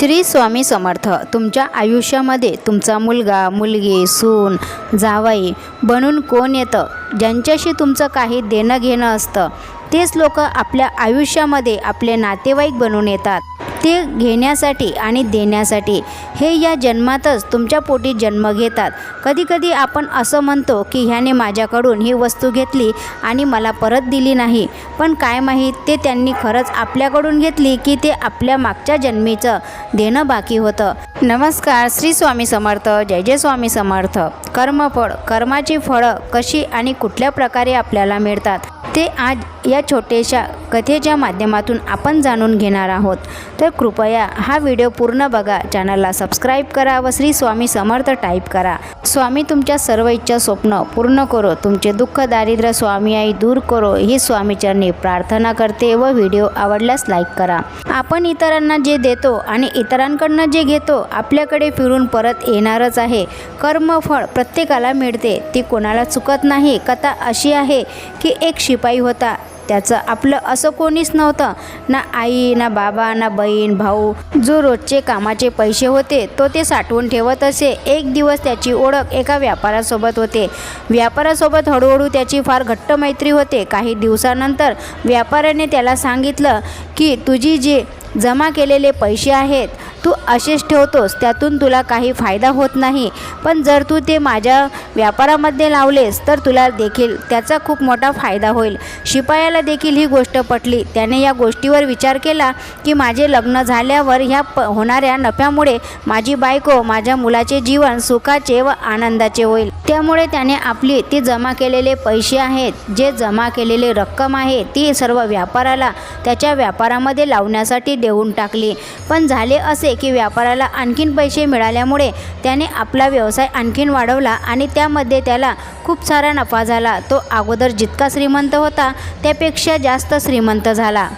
श्री स्वामी समर्थ. तुमच्या आयुष्यामध्ये तुमचा मुलगा मुलगी सून जावई बनून कोण येतं? ज्यांच्याशी तुमचं काही देणं घेणं असतं तेच लोक आपल्या आयुष्यामध्ये आपले नातेवाईक बनून येतात. ते घेण्यासाठी आणि देण्यासाठी. हे या जन्मातच तुमच्या पोटी जन्म घेतात. कधीकधी आपण असं म्हणतो की ह्याने माझ्याकडून ही वस्तू घेतली आणि मला परत दिली नाही. पण काय माहीत ते त्यांनी खरंच आपल्याकडून घेतली की ते आपल्या मागच्या जन्मीचं देणं बाकी होतं. नमस्कार श्री स्वामी समर्थ जय जय स्वामी समर्थ. कर्मफळ कर्माची फळं कशी आणि कुठल्या प्रकारे आपल्याला मिळतात ते आज या छोट्याशा कथेच्या माध्यमातून आपण जाणून घेणार आहोत. तर कृपया हा व्हिडिओ पूर्ण बघा चॅनलला सबस्क्राईब करा व श्री स्वामी समर्थ टाईप करा. स्वामी तुमच्या सर्व इच्छा स्वप्न पूर्ण करो. तुमचे दुःख दारिद्र्य स्वामी आई दूर करो. ही स्वामीचरणी प्रार्थना करते व व्हिडिओ आवडल्यास लाईक करा. आपण इतरांना जे देतो आणि इतरांकडनं जे घेतो आपल्याकडे फिरून परत येणारच आहे. कर्मफळ प्रत्येकाला मिळते. ती कोणाला चुकत नाही. कथा अशी आहे की एक शिपाई होता. त्याचं आपलं असं कोणीच नव्हतं. ना आई ना बाबा ना बहीण भाऊ. जो रोजचे कामाचे पैसे होते तो ते साठवून ठेवत असे. एक दिवस त्याची ओळख एका व्यापारासोबत होते. व्यापारासोबत हळूहळू त्याची फार घट्ट मैत्री होते. काही दिवसानंतर व्यापाऱ्याने त्याला सांगितलं की तुझी जे जमा केलेले पैसे आहेत तू असेच ठेवतोस त्यातून तुला काही फायदा होत नाही. पण जर तू ते माझ्या व्यापारामध्ये लावलेस तर तुला देखील त्याचा खूप मोठा फायदा होईल. शिपायाला देखील ही गोष्ट पटली. त्याने या गोष्टीवर विचार केला की माझे लग्न झाल्यावर ह्या प होणाऱ्या नफ्यामुळे माझी बायको माझ्या मुलाचे जीवन सुखाचे व आनंदाचे होईल. त्यामुळे त्याने आपली ती जमा केलेले पैसे आहेत जे जमा केलेले रक्कम आहे ती सर्व व्यापाराला त्याच्या व्यापारामध्ये लावण्यासाठी देऊन टाकली. पण झाले असे की व्यापाराला आणखीन पैसे मिळाल्यामुळे त्याने आपला व्यवसाय आणखीन वाढवला आणि त्यामध्ये त्याला खूप सारा नफा झाला. तो अगोदर जितका श्रीमंत होता त्यापेक्षा जास्त श्रीमंत झाला.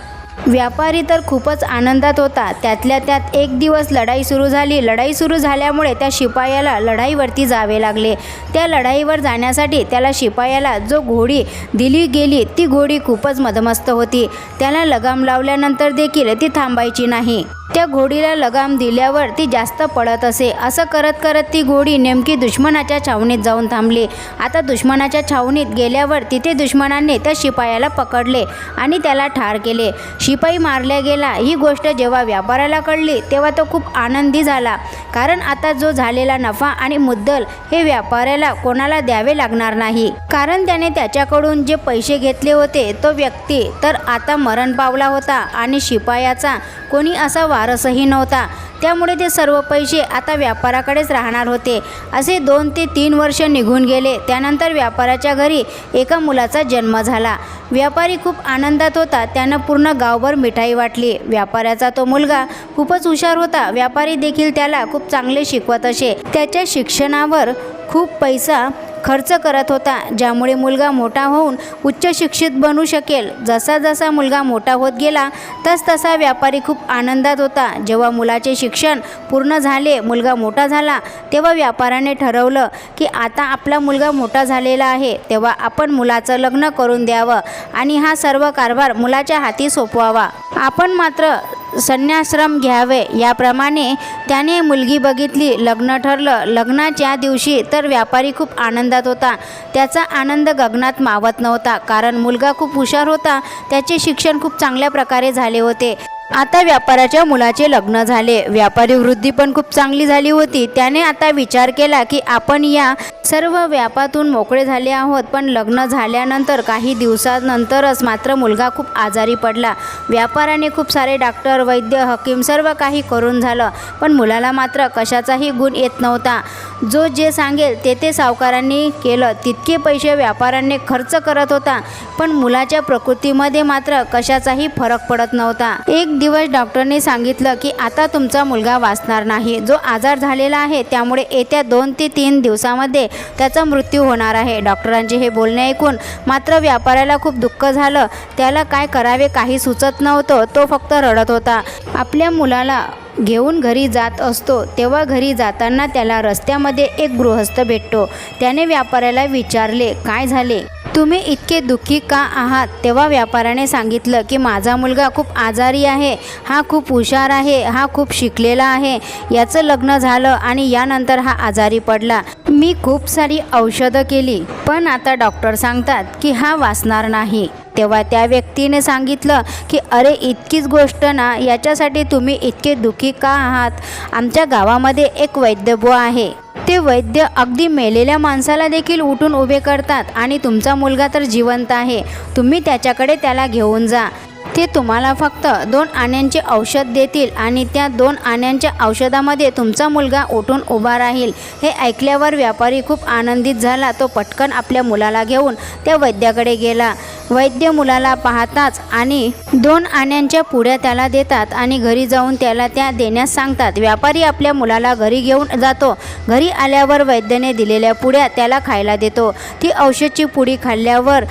व्यापारी तर खूपच आनंदात होता. त्यातल्या त्यात एक दिवस लढाई सुरू झाली. लढाई सुरू झाल्यामुळे त्या शिपायाला लढाईवरती जावे लागले. त्या लढाईवर जाण्यासाठी त्याला शिपायाला जो घोडी दिली गेली ती घोडी खूपच मदमस्त होती. त्याला लगाम लावल्यानंतर देखील ती थांबायची नाही. त्या घोडीला लगाम दिल्यावर ती जास्त पडत असे. असं करत करत ती घोडी नेमकी दुश्मनाच्या छावणीत जाऊन थांबली. आता दुश्मनाच्या छावणीत गेल्यावर तिथे दुश्मनाने त्या शिपायाला पकडले आणि त्याला ठार केले. शिपाई मारल्या गेला. ही गोष्ट जेव्हा व्यापाराला कळली तेव्हा तो खूप आनंदी झाला. कारण आता जो झालेला नफा आणि मुद्दल हे व्यापाऱ्याला कोणाला द्यावे लागणार नाही. कारण त्याने त्याच्याकडून जे पैसे घेतले होते तो व्यक्ती तर आता मरण पावला होता आणि शिपायाचा कोणी असा वारसही नव्हता. त्यामुळे ते सर्व पैसे आता व्यापाराकडेच राहणार होते. असे दोन ते तीन वर्ष निघून गेले. त्यानंतर व्यापाराच्या घरी एका मुलाचा जन्म झाला. व्यापारी खूप आनंदात होता. त्यानं पूर्ण गावभर मिठाई वाटली. व्यापाऱ्याचा तो मुलगा खूपच हुशार होता. व्यापारी देखील त्याला खूप चांगले शिकवत असे. त्याच्या शिक्षणावर खूप पैसा खर्च करत होता ज्यामुळे मुलगा मोठा होऊन उच्च शिक्षित बनू शकेल. जसा जसा मुलगा मोठा होत गेला तस तसा व्यापारी खूप आनंदात होता. जेव्हा मुलाचे शिक्षण पूर्ण झाले मुलगा मोठा झाला तेव्हा व्यापाऱ्याने ठरवलं की आता आपला मुलगा मोठा झालेला आहे तेव्हा आपण मुलाचं लग्न करून द्यावं आणि हा सर्व कारभार मुलाच्या हाती सोपवावा. आपण मात्र संन्याश्रम घ्यावे. याप्रमाणे त्याने मुलगी बघितली लग्न ठरलं. लग्नाच्या दिवशी तर व्यापारी खूप आनंदात होता. त्याचा आनंद गगनात मावत नव्हता. कारण मुलगा खूप हुशार होता. त्याचे शिक्षण खूप चांगल्या प्रकारे झाले होते. आता व्यापाराच्या मुलाचे लग्न झाले. व्यापारी वृद्धी पण खूप चांगली झाली होती. त्याने आता विचार केला की आपण या सर्व व्यापातून मोकळे झाले आहोत पण लग्न झाल्यानंतर काही दिवसानंतरच मात्र मुलगा खूप आजारी पडला. व्यापाराने खूप सारे डॉक्टर वैद्य हकीम सर्व काही करून झालं पण मुलाला मात्र कशाचाही गुण येत नव्हता. जो जे सांगेल ते ते सावकारांनी केलं तितके पैसे व्यापाऱ्यांनी खर्च करत होता पण मुलाच्या प्रकृतीमध्ये मात्र कशाचाही फरक पडत नव्हता. एक दिवस डॉक्टरने सांगितलं की आता तुमचा मुलगा वाचणार नाही. जो आजार झालेला आहे त्यामुळे येत्या दोन ते तीन दिवसामध्ये त्याचा मृत्यू होणार आहे. डॉक्टरांचे हे बोलणे ऐकून मात्र व्यापाऱ्याला खूप दुःख झालं. त्याला काय करावे काही सुचत नव्हतं. तो फक्त रडत होता. आपल्या मुलाला घेऊन घरी जात असतो. तेव्हा घरी जाताना त्याला रस्त्यामध्ये एक गृहस्थ भेटतो. त्याने व्यापाऱ्याला विचारले काय झाले? तुम्ही इतके दुःखी का आहात? तेव्हा व्यापाऱ्याने सांगितलं की माझा मुलगा खूप आजारी आहे. हा खूप हुशार आहे. हा खूप शिकलेला आहे. याचं लग्न झालं आणि यानंतर हा आजारी पडला. मी खूप सारी औषधं केली पण आता डॉक्टर सांगतात की हा वाचणार नाही. तेव्हा त्या व्यक्तीने सांगितलं की अरे इतकीच गोष्ट ना याच्यासाठी तुम्ही इतके दुःखी का आहात? आमच्या गावामध्ये एक वैद्यबुवा आहे. ते वैद्य अगदी मेलेल्या माणसाला देखील उठून उभे करतात आणि तुमचा मुलगा तर जिवंत आहे. तुम्ही त्याच्याकडे त्याला घेऊन जा. ते तुम्हाला फक्त दोन आण्यांचे औषध देतील आणि त्या दोन आण्यांच्या औषधामध्ये तुमचा मुलगा उठून उभा राहील. हे ऐकल्यावर व्यापारी खूप आनंदित झाला. तो पटकन आपल्या मुलाला घेऊन त्या वैद्याकडे गेला. वैद्य मुलाला पाहताच आणि दोन आण्यांच्या पुड्या त्याला देतात आणि घरी जाऊन त्याला त्या देण्यास सांगतात. व्यापारी आपल्या मुलाला घरी घेऊन जातो. घरी आल्यावर वैद्याने दिलेल्या पुड्या त्याला खायला देतो. ती औषधची पुडी खाल्ल्यावर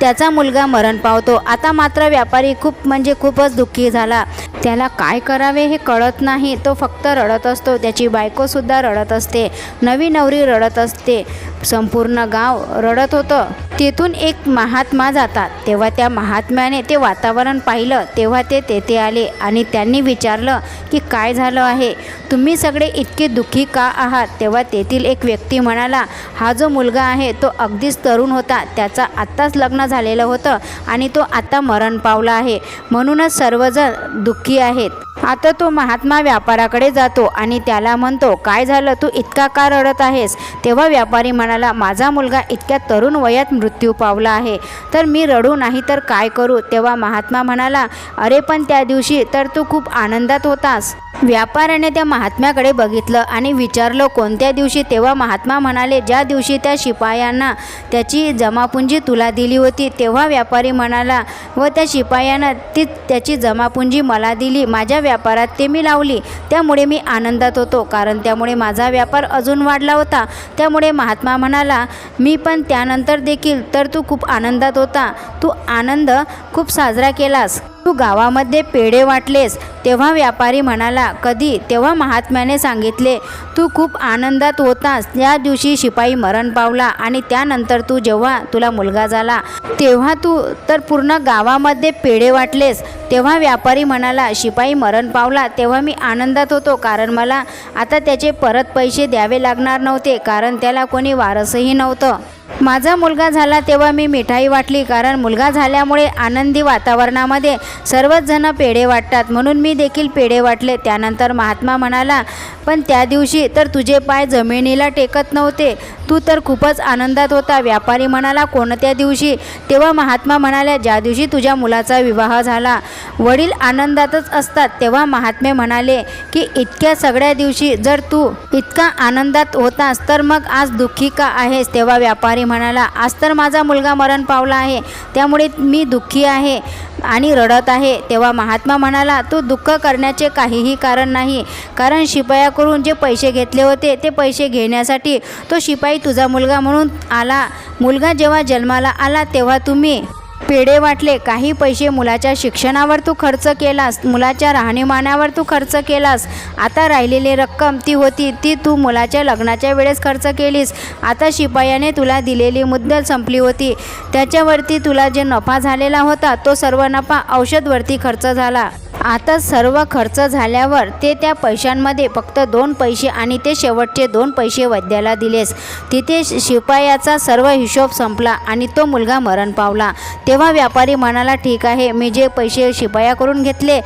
त्याचा मुलगा मरण पावतो. आता मात्र व्यापारी खूप म्हणजे खूपच दुःखी झाला. त्याला काय करावे हे कळत नाही. तो फक्त रडत असतो. त्याची बायकोसुद्धा रडत असते. नवी नवरी रडत असते. संपूर्ण गाव रडत होतं. तेथून एक महात्मा जातात. तेव्हा त्या महात्म्याने ते वातावरण पाहिलं. तेव्हा ते तेथे आले आणि त्यांनी विचारलं की काय झालं आहे? तुम्ही सगळे इतके दुःखी का आहात? तेव्हा तेथील एक व्यक्ती म्हणाला हा जो मुलगा आहे तो अगदीच तरुण होता. त्याचा आत्ताच लग्न झालेलं होतं आणि तो आत्ता मरण पावला आहे. म्हणूनच सर्वजण दुःखी आहेत. आता तो महात्मा व्यापाराकडे जातो आणि त्याला म्हणतो काय झालं? तू इतका का रडत आहेस? तेव्हा व्यापारी म्हणाला माझा मुलगा इतक्या तरुण वयात मृत्यू पावला आहे. तर मी रडू नाही तर काय करू? तेव्हा महात्मा म्हणाला अरे पण त्या दिवशी तर तू खूप आनंदात होतास. व्यापाऱ्याने त्या महात्म्याकडे बघितलं आणि विचारलं कोणत्या दिवशी? तेव्हा महात्मा म्हणाले ज्या दिवशी त्या शिपायांना त्याची जमापुंजी तुला दिली होती तेव्हा व्यापारी म्हणाला व त्या शिपायानं ती त्याची जमापुंजी मला दिली माझ्या व्यापारात ते मी लावली. त्यामुळे मी आनंदात होतो कारण त्यामुळे माझा व्यापार अजून वाढला होता. त्यामुळे महात्मा म्हणाला मी पण त्यानंतर देखील तर तू खूप आनंदात होता. तू आनंद खूप साजरा केलास. तू गावामध्ये पेढे वाटलेस तेव्हा व्यापारी म्हणाला कधी? तेव्हा महात्म्याने सांगितले तू खूप आनंदात होतास. त्या दिवशी शिपाई मरण पावला आणि त्यानंतर तू जेव्हा तुला मुलगा झाला तेव्हा तू तर पूर्ण गावामध्ये पेढे वाटलेस. तेव्हा व्यापारी म्हणाला शिपाई मरण पावला तेव्हा मी आनंदात होतो कारण मला आता त्याचे परत पैसे द्यावे लागणार नव्हते कारण त्याला कोणी वारसही नव्हतं. माझा मुलगा झाला तेव्हा मी मिठाई वाटली कारण मुलगा झाल्यामुळे आनंदी वातावरणामध्ये सर्वच जण पेढे वाटतात. म्हणून मी देखील पेढे वाटले. त्यानंतर महात्मा म्हणाला पण त्या दिवशी तर तुझे पाय जमिनीला टेकत नव्हते. तू तर खूपच आनंदात होता. व्यापारी म्हणाला कोणत्या दिवशी? तेव्हा महात्मा म्हणाल्या ज्या दिवशी तुझ्या मुलाचा विवाह झाला वडील आनंदातच असतात. तेव्हा महात्मे म्हणाले की इतक्या सगळ्या दिवशी जर तू इतका आनंदात होतास तर मग आज दुःखी का आहेस? तेव्हा व्यापारी म्हणाला आज तर माझा मुलगा मरण पावला आहे. त्यामुळे मी दुःखी आहे आणि रडत आहे. तेव्हा महात्मा म्हणाला तू दुःख करण्याचे काहीही कारण नाही. कारण शिपायाकडून जे पैसे घेतले होते ते पैसे घेण्यासाठी तो शिपाई तुझा मुलगा म्हणून आला. मुलगा जेव्हा जन्माला आला तेव्हा तुम्ही पेढे वाटले काही पैसे मुलाच्या शिक्षणावर तू खर्च केलास मुलाच्या राहणीमानावर तू खर्च केलास. आता राहिलेली रक्कम ती होती ती तू मुलाच्या लग्नाच्या वेळेस खर्च केलीस. आता शिपायाने तुला दिलेली मुद्दल संपली होती. त्याच्यावरती तुला जे नफा झालेला होता तो सर्व नफा औषधवरती खर्च झाला. आता सर्व खर्च झाल्यावर ते त्या पैशांमध्ये फक्त दोन पैसे आणि ते शेवटचे दोन पैसे वैद्याला दिलेस. तिथे शि- शिपायाचा सर्व हिशोब संपला आणि तो मुलगा मरण पावला. तेव्हा व्यापारी म्हणाला ठीक आहे मी जे पैसे शिपायाकडून घेतले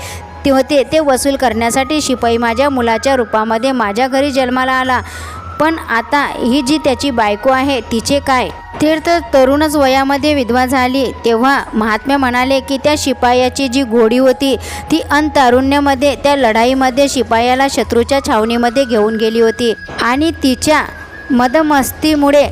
ते होते ते वसूल करण्यासाठी शिपाई माझ्या मुलाच्या रूपामध्ये माझ्या घरी जन्माला आला. पण आता ही जी त्याची बायको आहे तिचे काय तीर्थ तरुणच वयामध्ये विधवा झाली. तेव्हा महात्म्या म्हणाले की त्या शिपायाची जी घोडी होती ती अनतारुण्यामध्ये त्या लढाईमध्ये शिपायाला शत्रूच्या छावणीमध्ये घेऊन गेली होती. आणि तिच्या मदमस्तीमुळे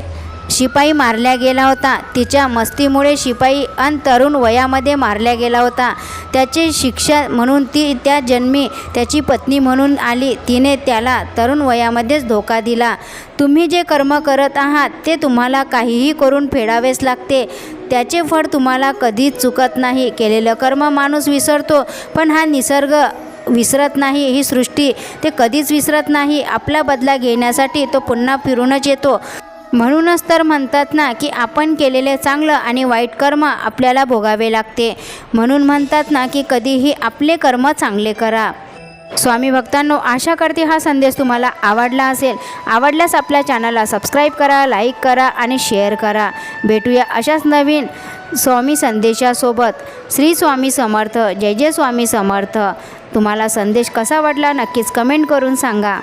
शिपाई मारल्या गेला होता. तिच्या मस्तीमुळे शिपाई अन तरुण वयामध्ये मारल्या गेला होता. त्याची शिक्षा म्हणून ती त्या जन्मी त्याची पत्नी म्हणून आली. तिने त्याला तरुण वयामध्येच धोका दिला. तुम्ही जे कर्म करत आहात ते तुम्हाला काहीही करून फेडावेच लागते. त्याचे फळ तुम्हाला कधीच चुकत नाही. केलेलं कर्म माणूस विसरतो पण हा निसर्ग विसरत नाही. ही सृष्टी ते कधीच विसरत नाही. आपला बदला घेण्यासाठी तो पुन्हा फिरूनच येतो. म्हणूनच तर म्हणतात ना की आपण केलेले चांगलं आणि वाईट कर्म आपल्याला भोगावे लागते. म्हणून म्हणतात ना की कधीही आपले कर्म चांगले करा. स्वामी भक्तांनो आशा करते हा संदेश तुम्हाला आवडला असेल. आवडल्यास आपल्या चॅनलला सबस्क्राईब करा लाईक करा आणि शेअर करा. भेटूया अशाच नवीन स्वामी संदेशासोबत. श्री स्वामी समर्थ जय जय स्वामी समर्थ. तुम्हाला संदेश कसा वाटला नक्कीच कमेंट करून सांगा.